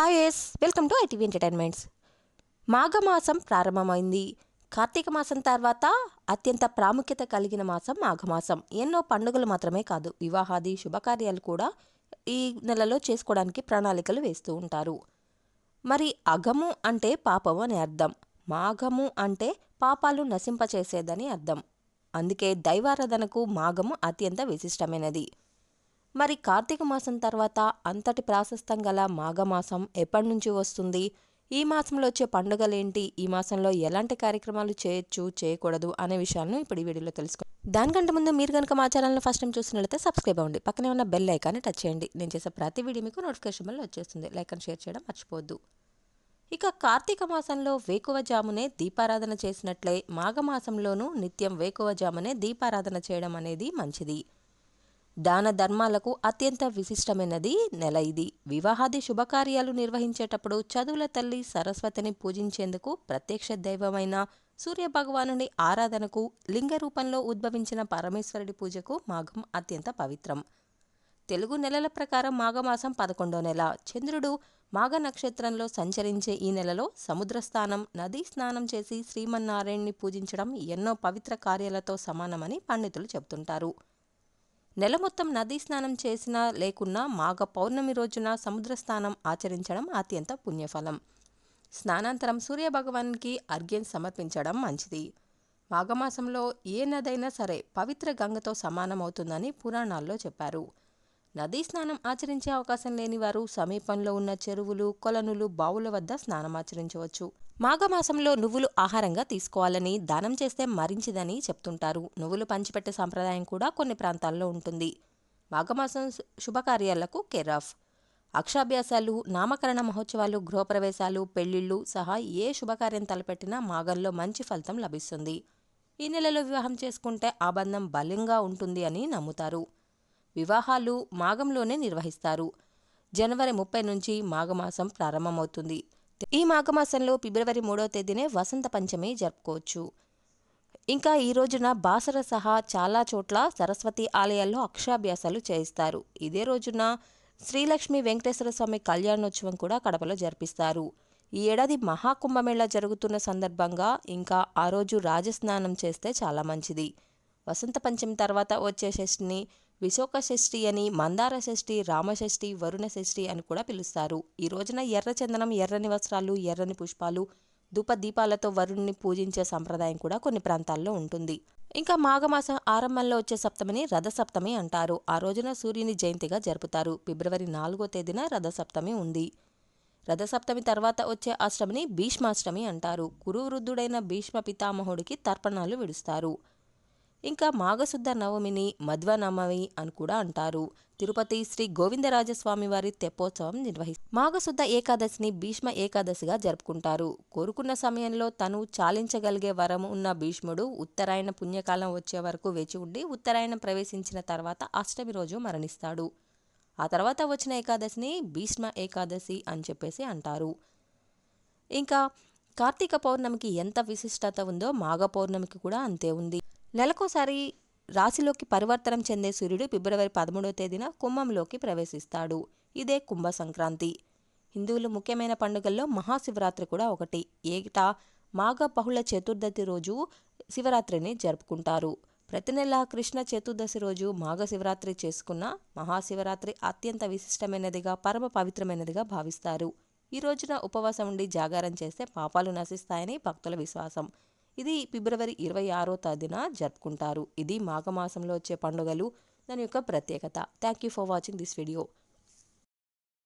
Hi yes welcome to ITV entertainments మాఘమాసం ప్రారంభమైంది. కార్తీక మాసం తర్వాత అత్యంత ప్రాముఖ్యత కలిగిన మాసం మాఘమాసం. ఎన్నో పండుగలు మాత్రమే కాదు వివాహాది శుభకార్యాలు కూడా ఈ నెలలో చేసుకోవడానికి ప్రణాళికలు వేస్తూ ఉంటారు. మరి అగము అంటే పాపము అని అర్థం. మాఘము అంటే పాపాలు నశింపచేసేదని అర్థం. అందుకే దైవారాధనకు మాఘము అత్యంత విశిష్టమైనది. మరి కార్తీక మాసం తర్వాత అంతటి ప్రాశస్తం గల మాఘమాసం ఎప్పటి నుంచి వస్తుంది? ఈ మాసంలో వచ్చే పండుగలేంటి? ఈ మాసంలో ఎలాంటి కార్యక్రమాలు చేయొచ్చు చేయకూడదు అనే విషయాలను ఇప్పుడు ఈ వీడియోలో తెలుసుకో దానికంటే ముందు మీరు కనుక మా ఛానల్ని ఫస్ట్ టైం చూసినట్లయితే సబ్స్క్రైబ్ అవ్వండి. పక్కనే ఉన్న బెల్ ఐకాన్ని టచ్ చేయండి. నేను చేసే ప్రతి వీడియో మీకు నోటిఫికేషన్ వల్ల వచ్చేస్తుంది. లైక్ అండ్ షేర్ చేయడం మర్చిపోవద్దు. ఇక కార్తీక మాసంలో వేకువజామునే దీపారాధన చేసినట్లే మాఘమాసంలోనూ నిత్యం వేకువజామునే దీపారాధన చేయడం అనేది మంచిది. దాన ధర్మాలకు అత్యంత విశిష్టమైనది నెల ఇది. వివాహాది శుభకార్యాలు నిర్వహించేటప్పుడు చదువుల తల్లి సరస్వతిని పూజించేందుకు ప్రత్యక్ష దైవమైన సూర్యభగవానుని ఆరాధనకు లింగ రూపంలో ఉద్భవించిన పరమేశ్వరుడి పూజకు మాఘం అత్యంత పవిత్రం. తెలుగు నెలల ప్రకారం మాఘమాసం పదకొండో నెల. చంద్రుడు మాఘ నక్షత్రంలో సంచరించే ఈ నెలలో సముద్ర స్నానం నదీ స్నానం చేసి శ్రీమన్నారాయణ్ణి పూజించడం ఎన్నో పవిత్ర కార్యాలతో సమానమని పండితులు చెబుతుంటారు. నెల మొత్తం నదీ స్నానం చేసినా లేకున్నా మాఘ పౌర్ణమి రోజున సముద్ర స్నానం ఆచరించడం అత్యంత పుణ్యఫలం. స్నానాంతరం సూర్యభగవాన్కి అర్ఘ్యం సమర్పించడం మంచిది. మాఘమాసంలో ఏ నదైనా సరే పవిత్ర గంగతో సమానమవుతుందని పురాణాల్లో చెప్పారు. నదీ స్నానం ఆచరించే అవకాశం లేని వారు సమీపంలో ఉన్న చెరువులు కొలనులు బావుల వద్ద స్నానం ఆచరించవచ్చు. మాఘమాసంలో నువ్వులు ఆహారంగా తీసుకోవాలని దానం చేస్తే మరించిదని చెప్తుంటారు. నువ్వులు పంచిపెట్టే సాంప్రదాయం కూడా కొన్ని ప్రాంతాల్లో ఉంటుంది. మాఘమాసం శుభకార్యాలకు కెరాఫ్. అక్షాభ్యాసాలు నామకరణ మహోత్సవాలు గృహప్రవేశాలు పెళ్ళిళ్ళు సహా ఏ శుభకార్యం తలపెట్టినా మాఘంలో మంచి ఫలితం లభిస్తుంది. ఈ నెలలో వివాహం చేసుకుంటే ఆ బంధం బలంగా ఉంటుంది అని నమ్ముతారు. వివాహాలు మాఘంలోనే నిర్వహిస్తారు. జనవరి ముప్పై నుంచి మాఘమాసం ప్రారంభమవుతుంది. ఈ మాఘమాసంలో ఫిబ్రవరి మూడవ తేదీనే వసంత పంచమి జరుపుకోవచ్చు. ఇంకా ఈ రోజున బాసర సహా చాలా చోట్ల సరస్వతి ఆలయాల్లో అక్షాభ్యాసాలు చేయిస్తారు. ఇదే రోజున శ్రీలక్ష్మి వెంకటేశ్వర స్వామి కళ్యాణోత్సవం కూడా కడపలో జరిపిస్తారు. ఈ ఏడాది మహాకుంభమేళ జరుగుతున్న సందర్భంగా ఇంకా ఆ రోజు రాజస్నానం చేస్తే చాలా మంచిది. వసంత పంచమి తర్వాత వచ్చే షష్ఠిని విశోక షష్ఠి అని మందార షష్ఠి రామషష్ఠి వరుణ షష్ఠి అని కూడా పిలుస్తారు. ఈ రోజున ఎర్ర చందనం ఎర్రని వస్త్రాలు ఎర్రని పుష్పాలు ధూప దీపాలతో వరుణ్ణి పూజించే సంప్రదాయం కూడా కొన్ని ప్రాంతాల్లో ఉంటుంది. ఇంకా మాఘమాసం ఆరంభంలో వచ్చే సప్తమిని రథసప్తమి అంటారు. ఆ రోజున సూర్యుని జయంతిగా జరుపుతారు. ఫిబ్రవరి నాలుగో తేదీన రథసప్తమి ఉంది. రథసప్తమి తర్వాత వచ్చే అష్టమిని భీష్మాష్టమి అంటారు. కురువృద్ధుడైన భీష్మ పితామహుడికి తర్పణాలు విడుస్తారు. ఇంకా మాఘశుద్ధ నవమిని మధ్వనవమి అని కూడా అంటారు. తిరుపతి శ్రీ గోవిందరాజస్వామి వారి తెప్పోత్సవం నిర్వహి మాఘశుద్ధ ఏకాదశిని భీష్మ ఏకాదశిగా జరుపుకుంటారు. కోరుకున్న సమయంలో తను చాలించగలిగే వరం ఉన్న భీష్ముడు ఉత్తరాయణ పుణ్యకాలం వచ్చే వరకు వేచి ఉండి ఉత్తరాయణం ప్రవేశించిన తర్వాత అష్టమి రోజు మరణిస్తాడు. ఆ తర్వాత వచ్చిన ఏకాదశిని భీష్మ ఏకాదశి అని చెప్పేసి అంటారు. ఇంకా కార్తీక పౌర్ణమికి ఎంత విశిష్టత ఉందో మాఘ పౌర్ణమికి కూడా అంతే ఉంది. నెలకోసారి రాశిలోకి పరివర్తనం చెందే సూర్యుడు ఫిబ్రవరి పదమూడవ తేదీన కుంభంలోకి ప్రవేశిస్తాడు. ఇదే కుంభ సంక్రాంతి హిందువులు ముఖ్యమైన పండుగల్లో మహాశివరాత్రి కూడా ఒకటి. ఏటా మాఘ బహుళ చతుర్దశి రోజు శివరాత్రిని జరుపుకుంటారు. ప్రతి నెల కృష్ణ చతుర్దశి రోజు మాఘ శివరాత్రి చేసుకున్న మహాశివరాత్రి అత్యంత విశిష్టమైనదిగా పరమ పవిత్రమైనదిగా భావిస్తారు. ఈ రోజున ఉపవాసం ఉండి జాగారం చేస్తే పాపాలు నశిస్తాయని భక్తుల విశ్వాసం. ఇది ఫిబ్రవరి ఇరవై ఆరో తేదీన జరుపుకుంటారు. ఇది మాఘమాసంలో వచ్చే పండుగలు. దాని యొక్క ప్రత్యేకత. Thank you for watching this video